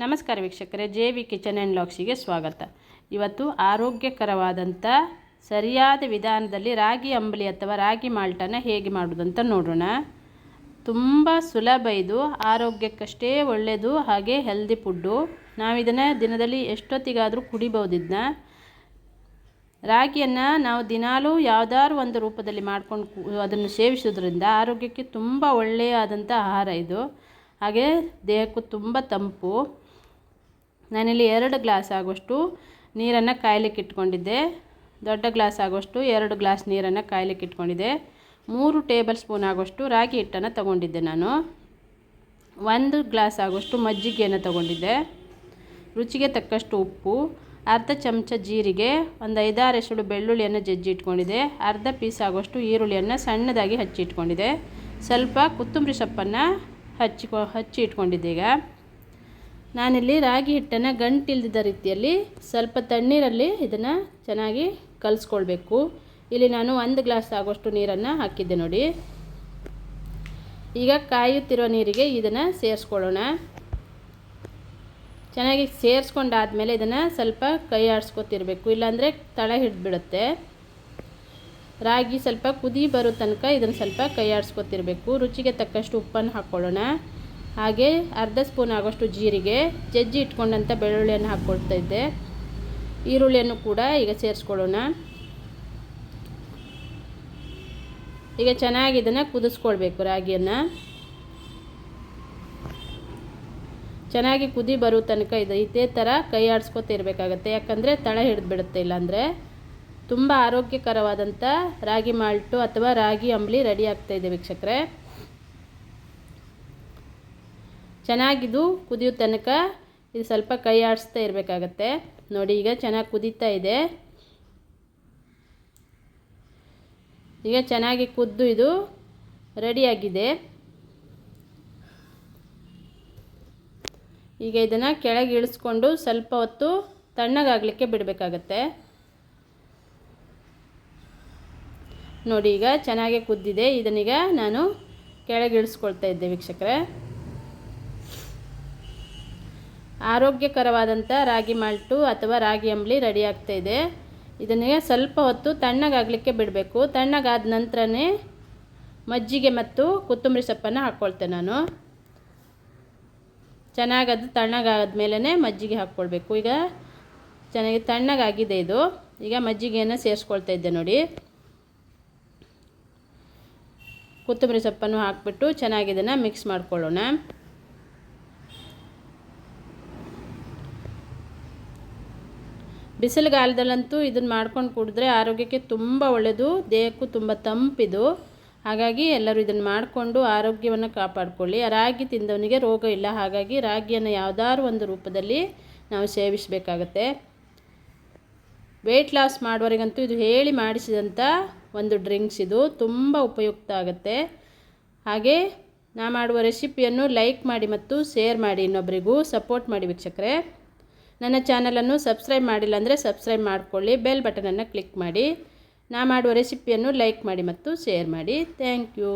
ನಮಸ್ಕಾರ ವೀಕ್ಷಕರೇ, J V kitchen and ಲಾಕ್ಸಿಗೆ ಸ್ವಾಗತ. ಇವತ್ತು ಆರೋಗ್ಯಕರವಾದಂಥ ಸರಿಯಾದ ವಿಧಾನದಲ್ಲಿ ರಾಗಿ ಅಂಬಲಿ ಅಥವಾ ರಾಗಿ ಮಾಲ್ಟನ್ನು ಹೇಗೆ ಮಾಡೋದಂತ ನೋಡೋಣ. ತುಂಬ ಸುಲಭ ಇದು, ಆರೋಗ್ಯಕ್ಕಷ್ಟೇ ಒಳ್ಳೆಯದು ಹಾಗೆ ಹೆಲ್ದಿ ಫುಡ್ಡು ನಾವು ಇದನ್ನು ದಿನದಲ್ಲಿ ಎಷ್ಟೊತ್ತಿಗಾದರೂ ಕುಡಿಬೋದು ರಾಗಿಯನ್ನು ನಾವು ದಿನಾಲೂ ಯಾವುದಾದ್ರು ಒಂದು ರೂಪದಲ್ಲಿ ಮಾಡ್ಕೊಂಡು ಅದನ್ನು ಸೇವಿಸೋದ್ರಿಂದ ಆರೋಗ್ಯಕ್ಕೆ ತುಂಬ ಒಳ್ಳೆಯದಾದಂಥ ಆಹಾರ ಇದು. ಹಾಗೆ ದೇಹಕ್ಕೂ ತುಂಬ ತಂಪು. ನಾನಿಲ್ಲಿ ಎರಡು ಗ್ಲಾಸ್ ಆಗುವಷ್ಟು ನೀರನ್ನು ಕಾಯಲಿಕ್ಕೆ ಇಟ್ಕೊಂಡಿದ್ದೆ. ದೊಡ್ಡ ಗ್ಲಾಸ್ ಆಗುವಷ್ಟು ಎರಡು ಗ್ಲಾಸ್ ನೀರನ್ನು ಕಾಯಲಿಕ್ಕೆ ಇಟ್ಕೊಂಡಿದ್ದೆ. ಮೂರು ಟೇಬಲ್ ಸ್ಪೂನ್ ಆಗುವಷ್ಟು ರಾಗಿ ಹಿಟ್ಟನ್ನು ತಗೊಂಡಿದ್ದೆ ನಾನು. ಒಂದು ಗ್ಲಾಸ್ ಆಗುವಷ್ಟು ಮಜ್ಜಿಗೆಯನ್ನು ತಗೊಂಡಿದ್ದೆ. ರುಚಿಗೆ ತಕ್ಕಷ್ಟು ಉಪ್ಪು, ಅರ್ಧ ಚಮಚ ಜೀರಿಗೆ, ಒಂದು ಐದಾರು ಎಸಳು ಬೆಳ್ಳುಳ್ಳಿಯನ್ನು ಜಜ್ಜಿ ಇಟ್ಕೊಂಡಿದ್ದೆ ಅರ್ಧ ಪೀಸ್ ಆಗುವಷ್ಟು ಈರುಳ್ಳಿಯನ್ನು ಸಣ್ಣದಾಗಿ ಹಚ್ಚಿ ಇಟ್ಕೊಂಡಿದ್ದೆ ಸ್ವಲ್ಪ ಕೊತ್ತಂಬರಿ ಸೊಪ್ಪನ್ನು ಹಚ್ಚಿಕೊ ಹಚ್ಚಿ ಇಟ್ಕೊಂಡಿದ್ದೆ ಈಗ. ನಾನಿಲ್ಲಿ ರಾಗಿ ಹಿಟ್ಟನ್ನು ಗಂಟಿಲ್ದಿದ್ದ ರೀತಿಯಲ್ಲಿ ಸ್ವಲ್ಪ ತಣ್ಣೀರಲ್ಲಿ ಇದನ್ನು ಚೆನ್ನಾಗಿ ಕಲಿಸ್ಕೊಳ್ಬೇಕು. ಇಲ್ಲಿ ನಾನು ಒಂದು ಗ್ಲಾಸ್ ಆಗೋಷ್ಟು ನೀರನ್ನು ಹಾಕಿದ್ದೆ ನೋಡಿ. ಈಗ ಕಾಯುತ್ತಿರುವ ನೀರಿಗೆ ಇದನ್ನು ಸೇರಿಸ್ಕೊಳ್ಳೋಣ. ಚೆನ್ನಾಗಿ ಸೇರಿಸ್ಕೊಂಡಾದ್ಮೇಲೆ ಇದನ್ನು ಸ್ವಲ್ಪ ಕೈ ಆಡಿಸ್ಕೊತಿರ್ಬೇಕು. ಇಲ್ಲಾಂದರೆ ತಳ ಹಿಡಿದ್ಬಿಡುತ್ತೆ. ರಾಗಿ ಸ್ವಲ್ಪ ಕುದಿ ಬರೋ ತನಕ ಇದನ್ನು ಸ್ವಲ್ಪ ಕೈ ಆಡಿಸ್ಕೊತಿರ್ಬೇಕು. ರುಚಿಗೆ ತಕ್ಕಷ್ಟು ಉಪ್ಪನ್ನು ಹಾಕ್ಕೊಳ್ಳೋಣ. ಹಾಗೆ ಅರ್ಧ ಸ್ಪೂನ್ ಆಗೋಷ್ಟು ಜೀರಿಗೆ, ಜಜ್ಜಿ ಇಟ್ಕೊಂಡಂಥ ಬೆಳ್ಳುಳ್ಳಿಯನ್ನು ಹಾಕ್ಕೊಳ್ತಾ ಇದ್ದೆ. ಈರುಳ್ಳಿಯನ್ನು ಕೂಡ ಈಗ ಸೇರಿಸ್ಕೊಳ್ಳೋಣ. ಈಗ ಚೆನ್ನಾಗಿ ಇದನ್ನು ಕುದಿಸ್ಕೊಳ್ಬೇಕು ರಾಗಿಯನ್ನು. ಚೆನ್ನಾಗಿ ಕುದಿ ಬರೋ ತನಕ ಇದು ಇದೇ ಥರ ಕೈ ಆಡಿಸ್ಕೊತಿರ್ಬೇಕಾಗತ್ತೆ ಯಾಕಂದರೆ ತಳ ಹಿಡಿದ್ಬಿಡುತ್ತೆ, ಇಲ್ಲಾಂದರೆ ತುಂಬ ಆರೋಗ್ಯಕರವಾದಂಥ ರಾಗಿ ಮಾಲ್ಟು ಅಥವಾ ರಾಗಿ ಅಂಬಲಿ ರೆಡಿ ಆಗ್ತಾಯಿದೆ ವೀಕ್ಷಕರೇ. ಚೆನ್ನಾಗಿದು ಕುದಿಯೋ ತನಕ ಇದು ಸ್ವಲ್ಪ ಕೈ ಆಡಿಸ್ತಾ ಇರಬೇಕಾಗತ್ತೆ. ನೋಡಿ, ಈಗ ಚೆನ್ನಾಗಿ ಕುದೀತಾ ಇದೆ. ಈಗ ಚೆನ್ನಾಗಿ ಕುದ್ದು ಇದು ರೆಡಿಯಾಗಿದೆ ಈಗ ಇದನ್ನು ಕೆಳಗೆ ಇಳಿಸ್ಕೊಂಡು ಸ್ವಲ್ಪ ಹೊತ್ತು ತಣ್ಣಗಾಗಲಿಕ್ಕೆ ಬಿಡಬೇಕಾಗತ್ತೆ. ನೋಡಿ, ಈಗ ಚೆನ್ನಾಗಿ ಕುದ್ದಿದೆ. ಇದನ್ನೀಗ ನಾನು ಕೆಳಗೆ ಇಳಿಸ್ಕೊಳ್ತಾ ಇದ್ದೆ ವೀಕ್ಷಕರೇ. ಆರೋಗ್ಯಕರವಾದಂಥ ರಾಗಿ ಮಾಲ್ಟು ಅಥವಾ ರಾಗಿ ಅಂಬಲಿ ರೆಡಿ ಆಗ್ತಾ ಇದೆ. ಇದನ್ನೇ ಸ್ವಲ್ಪ ಹೊತ್ತು ತಣ್ಣಗಾಗಲಿಕ್ಕೆ ಬಿಡಬೇಕು. ತಣ್ಣಗಾದ ನಂತರನೇ ಮಜ್ಜಿಗೆ ಮತ್ತು ಕೊತ್ತಂಬರಿ ಸೊಪ್ಪನ್ನು ಹಾಕ್ಕೊಳ್ತೇನೆ ನಾನು. ಚೆನ್ನಾಗಿ ಅದು ತಣ್ಣಗಾದ ಮೇಲೇ ಮಜ್ಜಿಗೆ ಹಾಕ್ಕೊಳ್ಬೇಕು. ಈಗ ಚೆನ್ನಾಗಿ ತಣ್ಣಗಾಗಿದೆ ಇದು. ಈಗ ಮಜ್ಜಿಗೆಯನ್ನು ಸೇರಿಸ್ಕೊಳ್ತಾ ಇದ್ದೆ ನೋಡಿ. ಕೊತ್ತಂಬರಿ ಸೊಪ್ಪನ್ನು ಹಾಕ್ಬಿಟ್ಟು ಚೆನ್ನಾಗಿದನ್ನು ಮಿಕ್ಸ್ ಮಾಡ್ಕೊಳ್ಳೋಣ. ಬಿಸಿಲುಗಾಲದಲ್ಲಂತೂ ಇದನ್ನು ಮಾಡ್ಕೊಂಡು ಕುಡಿದ್ರೆ ಆರೋಗ್ಯಕ್ಕೆ ತುಂಬ ಒಳ್ಳೆಯದು ದೇಹಕ್ಕೂ ತುಂಬ ತಂಪಿದು. ಹಾಗಾಗಿ ಎಲ್ಲರೂ ಇದನ್ನು ಮಾಡಿಕೊಂಡು ಆರೋಗ್ಯವನ್ನು ಕಾಪಾಡಿಕೊಳ್ಳಿ. ರಾಗಿ ತಿಂದವನಿಗೆ ರೋಗ ಇಲ್ಲ. ಹಾಗಾಗಿ ರಾಗಿಯನ್ನು ಯಾವುದಾದ್ರು ಒಂದು ರೂಪದಲ್ಲಿ ನಾವು ಸೇವಿಸಬೇಕಾಗತ್ತೆ. ವೆಯ್ಟ್ ಲಾಸ್ ಮಾಡೋರಿಗಂತೂ ಇದು ಹೇಳಿ ಮಾಡಿಸಿದಂಥ ಒಂದು ಡ್ರಿಂಕ್ಸ್ ಇದು. ತುಂಬ ಉಪಯುಕ್ತ ಆಗುತ್ತೆ. ಹಾಗೆ ನಾ ಮಾಡುವ ರೆಸಿಪಿಯನ್ನು ಲೈಕ್ ಮಾಡಿ ಮತ್ತು ಶೇರ್ ಮಾಡಿ ಇನ್ನೊಬ್ಬರಿಗೂ ಸಪೋರ್ಟ್ ಮಾಡಿ ವೀಕ್ಷಕರೇ. ನನ್ನ ಚಾನಲನ್ನು ಸಬ್ಸ್ಕ್ರೈಬ್ ಮಾಡಿಲ್ಲ ಅಂದರೆ ಸಬ್ಸ್ಕ್ರೈಬ್ ಮಾಡಿಕೊಳ್ಳಿ, ಬೆಲ್ ಬಟನನ್ನು ಕ್ಲಿಕ್ ಮಾಡಿ. ನಾ ಮಾಡುವ ರೆಸಿಪಿಯನ್ನು ಲೈಕ್ ಮಾಡಿ ಮತ್ತು ಶೇರ್ ಮಾಡಿ. Thank you.